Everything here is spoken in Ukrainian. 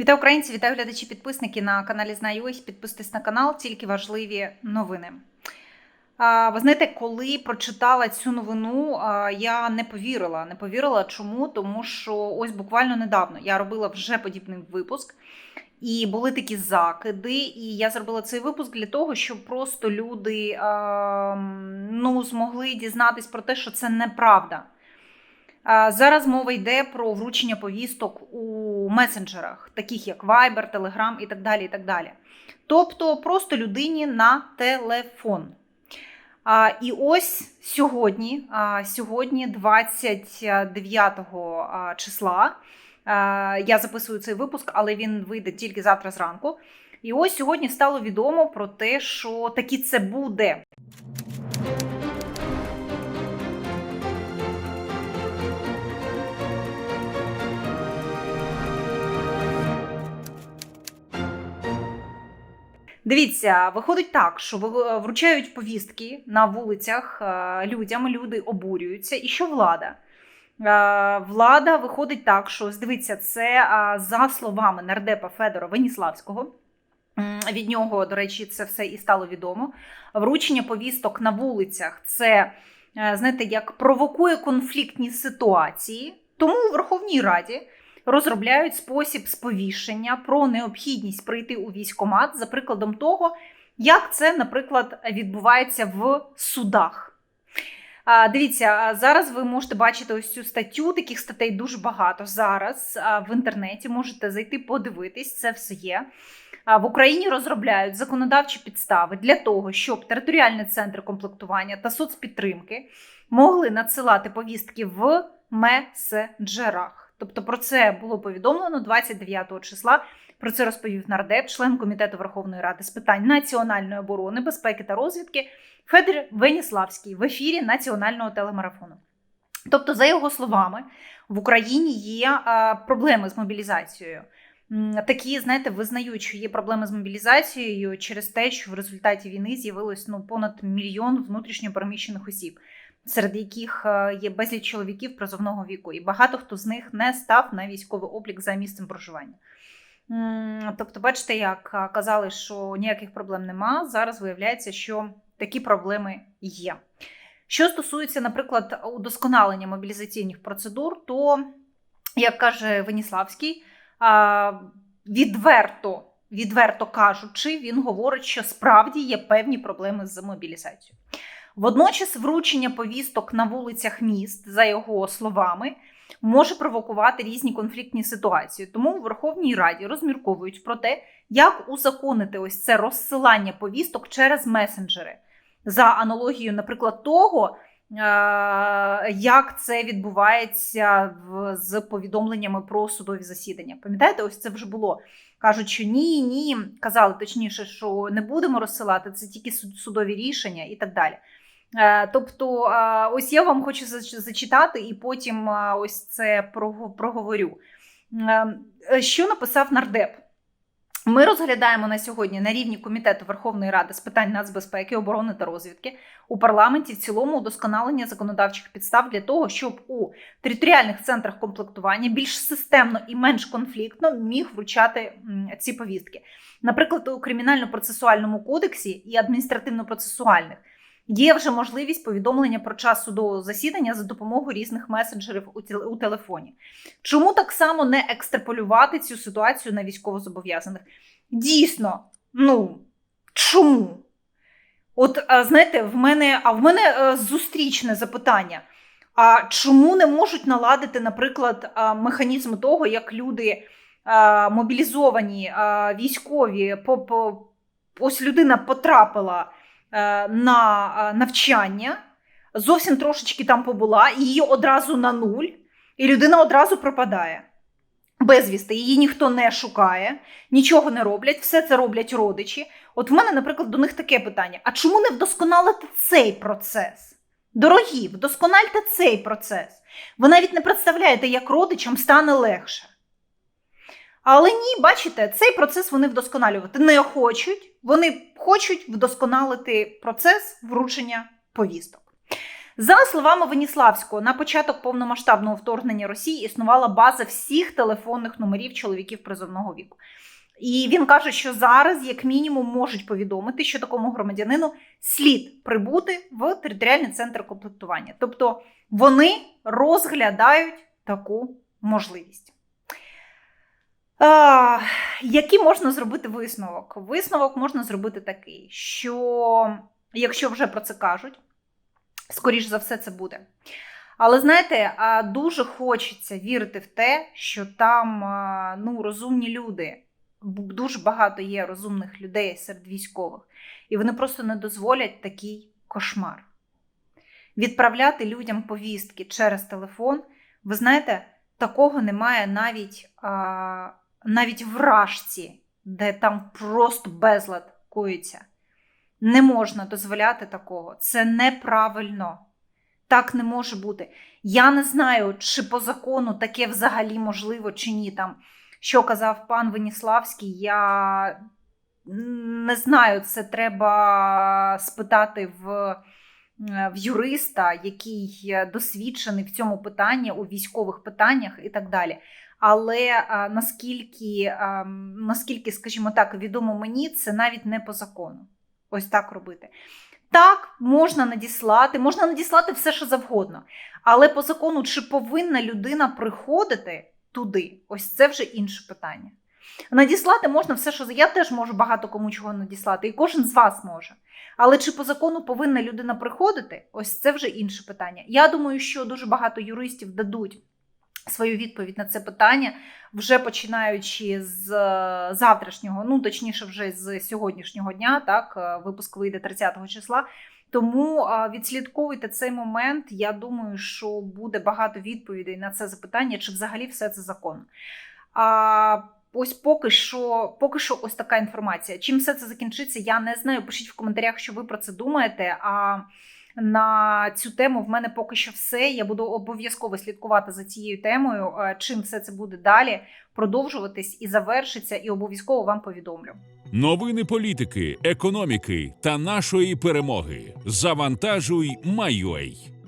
Вітаю українці, вітаю глядачі, підписники на каналі Знаю. Підписуйтесь на канал, тільки важливі новини. Ви знаєте, коли прочитала цю новину, я не повірила. Не повірила. Чому? Тому що ось буквально недавно я робила вже подібний випуск, і були такі закиди. І я зробила цей випуск для того, щоб просто люди ну, змогли дізнатись про те, що це неправда. Зараз мова йде про вручення повісток у месенджерах, таких як Viber, Telegram і так далі. і так далі. Тобто просто людині на телефон. А, І ось сьогодні, а, сьогодні, 29 а, числа, а, я записую цей випуск, але він вийде тільки завтра зранку. І ось сьогодні стало відомо про те, що таки це буде. Дивіться, виходить так, що ви- вручають повістки на вулицях е, людям, люди обурюються. І що влада? Е, Влада виходить так, що дивіться, це е, за словами нардепа Федора Веніславського. Від нього, до речі, це все і стало відомо. Вручення повісток на вулицях це, е, знаєте, як провокує конфліктні ситуації. Тому у Верховній Раді розробляють спосіб сповіщення про необхідність прийти у військкомат за прикладом того, як це, наприклад, відбувається в судах. Дивіться, зараз ви можете бачити ось цю статтю. Таких статей дуже багато зараз в інтернеті. Можете зайти подивитись, це все є. В Україні розробляють законодавчі підстави для того, щоб територіальні центри комплектування та соцпідтримки могли надсилати повістки в месенджерах. Тобто про це було повідомлено 29 числа. Про це розповів нардеп, член комітету Верховної Ради з питань національної оборони, безпеки та розвідки Федір Веніславський в ефірі національного телемарафону. Тобто, за його словами, в Україні є проблеми з мобілізацією. Такі, знаєте, визнають, що є проблеми з мобілізацією через те, що в результаті війни з'явилось ну понад мільйон внутрішньо переміщених осіб, серед яких е, є безліч чоловіків призовного віку, і багато хто з них не став на військовий облік за місцем проживання. Тобто, бачите, як казали, що ніяких проблем нема. Зараз виявляється, що такі проблеми є. Що стосується, наприклад, удосконалення мобілізаційних процедур, то, як каже Веніславський, відверто, відверто кажучи, він говорить, що справді є певні проблеми з мобілізацією. Водночас, вручення повісток на вулицях міст, за його словами, може провокувати різні конфліктні ситуації. Тому у Верховній Раді розмірковують про те, як узаконити ось це розсилання повісток через месенджери за аналогією, наприклад, того, е, як це відбувається з повідомленнями про судові засідання. Пам'ятаєте, ось це вже було. Кажуть, що ні, ні, казали точніше, що не будемо розсилати, це тільки суд- судові рішення і так далі. Е, Тобто, е, ось я вам хочу зач- зачитати і потім е, ось це проговорю. Що написав нардеп? Ми розглядаємо на сьогодні на рівні комітету Верховної Ради з питань нацбезпеки, оборони та розвідки у парламенті в цілому удосконалення законодавчих підстав для того, щоб у територіальних центрах комплектування більш системно і менш конфліктно міг вручати ці повістки. Наприклад, у кримінально-процесуальному кодексі і адміністративно-процесуальних є вже можливість повідомлення про час судового засідання за допомогою різних месенджерів у телефоні. Чому так само не екстраполювати цю ситуацію на військовозобов'язаних? Дійсно, ну чому? От знаєте, в мене, а в мене е, зустрічне запитання. А чому не можуть наладити, наприклад, механізм того, як люди мобілізовані військові, ось людина потрапила на навчання, зовсім трошечки там побула, її одразу на нуль, і людина одразу пропадає. Безвісти, її ніхто не шукає, нічого не роблять, все це роблять родичі. От в мене, наприклад, до них таке питання: а чому не вдосконалити цей процес? Дорогі, вдоскональте цей процес. Ви навіть не представляєте, як родичам стане легше. Але ні, бачите, цей процес вони вдосконалювати не хочуть. Вони хочуть вдосконалити процес вручення повісток. За словами Веніславського, на початок повномасштабного вторгнення Росії існувала база всіх телефонних номерів чоловіків призовного віку. І він каже, що зараз, як мінімум, можуть повідомити, що такому громадянину слід прибути в територіальний центр комплектування. Тобто вони розглядають таку можливість. А, який можна зробити висновок? Висновок можна зробити такий, що якщо вже про це кажуть, скоріш за все це буде. Але знаєте, дуже хочеться вірити в те, що там ну, розумні люди. Дуже багато є розумних людей серед військових, і вони просто не дозволять такий кошмар. Відправляти людям повістки через телефон. Ви знаєте, такого немає навіть, навіть в Рашці, де там просто безлад коїться. Не можна дозволяти такого. Це неправильно. Так не може бути. Я не знаю, чи по закону таке взагалі можливо, чи ні. Там, що казав пан Веніславський, я не знаю, це треба спитати в, в юриста, який досвідчений в цьому питанні, у військових питаннях і так далі. Але наскільки, наскільки, скажімо так, відомо мені, це навіть не по закону. Ось так робити. Так, можна надіслати, можна надіслати все, що завгодно. Але по закону, чи повинна людина приходити туди, ось це вже інше питання. Надіслати можна все, що я теж можу багато кому чого надіслати, і кожен з вас може. Але чи по закону повинна людина приходити? Ось це вже інше питання. Я думаю, що дуже багато юристів дадуть свою відповідь на це питання, вже починаючи з е, завтрашнього, ну точніше, вже з сьогоднішнього дня, так, е, випуск вийде 30 числа. Тому відслідковуйте цей момент. Я думаю, що буде багато відповідей на це запитання, чи взагалі все це законно. Ось поки що, поки що, ось така інформація. Чим все це закінчиться, я не знаю. Пишіть в коментарях, що ви про це думаєте. А на цю тему в мене поки що все. Я буду обов'язково слідкувати за цією темою, е, чим все це буде далі продовжуватись і завершиться, і обов'язково вам повідомлю. Новини політики, економіки та нашої перемоги. Завантажуй Майой.